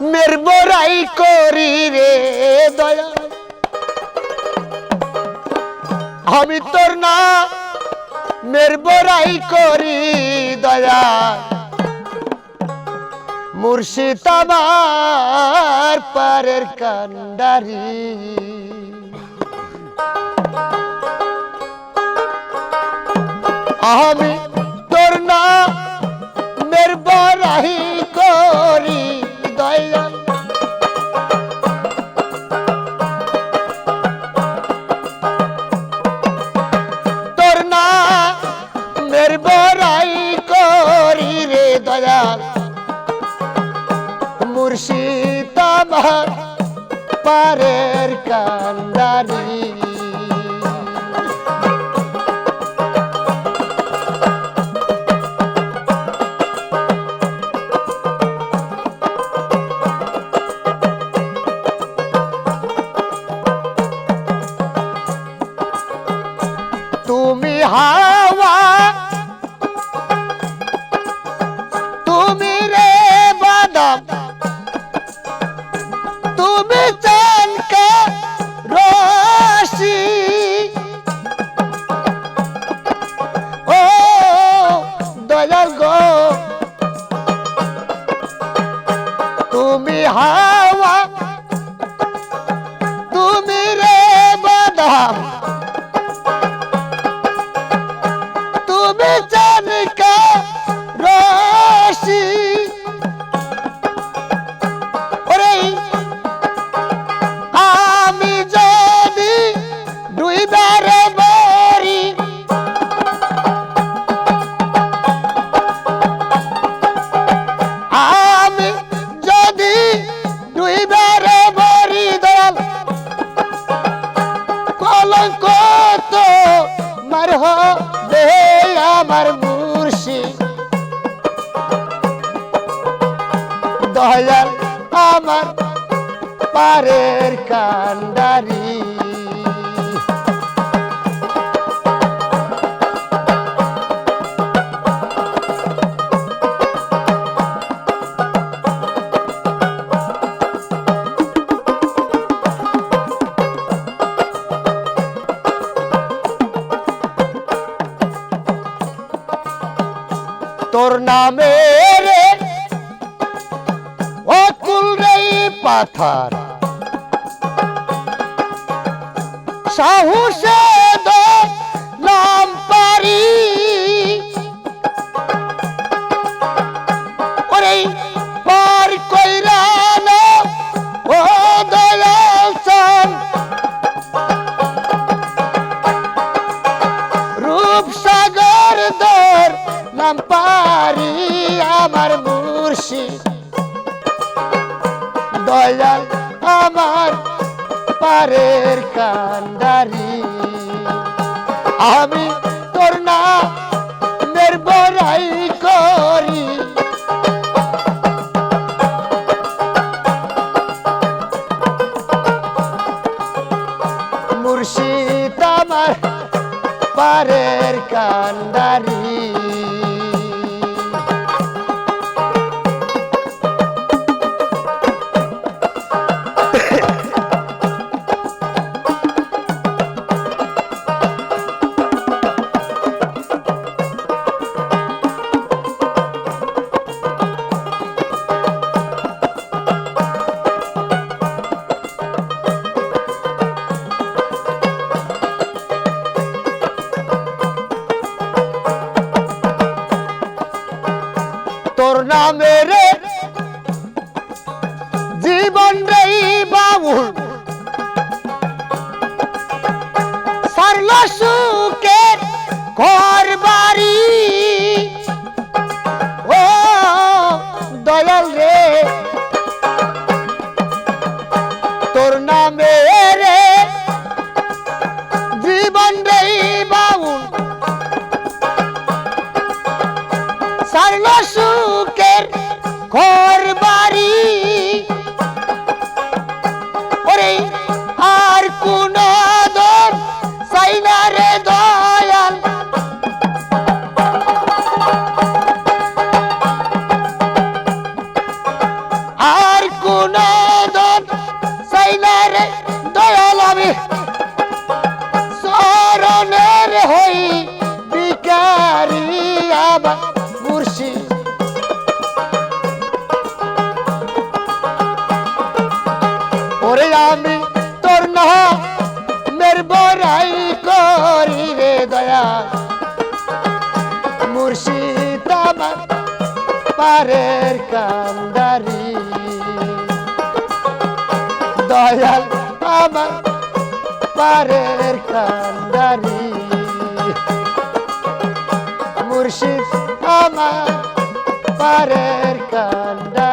মের বড়াই করি রে দয়া আমি তোর না মের বড়াই করি দয়া মুর্শিদ আমার পারের কান্ডারি। আমি দয়াল মুর্শিদ আমার পারের কান্দারি। আমার মুর্শি দয়াল আমার পারের কান্ডারি। তোর নামে রে। অকুল রে পাথার। সাহসে দয়াল আমার পারের কান্দারি আমি তোর না বড়াই করি। মুর্শিদ আমার পারের কান্দারি তোর নামে রে। জীবন রে বাবুল সারল সুখের ঘর বাড়ি। ও দয়াল রে। তোর নামে রে। জীবন রে বাবুল সুখের ঘর বাড়ি। ওরে, আর কোন দর চাই না রে দয়াল। আর কোন বিনোদন চাই না রে দয়াল আমি। আমি তোর না মের বড়াই করি রে দয়া। মুর্শিদ আমার পারের কান্দারি দয়াল আমার পারের কান্দারি মুর্শিদ আমার পারের কান্দারি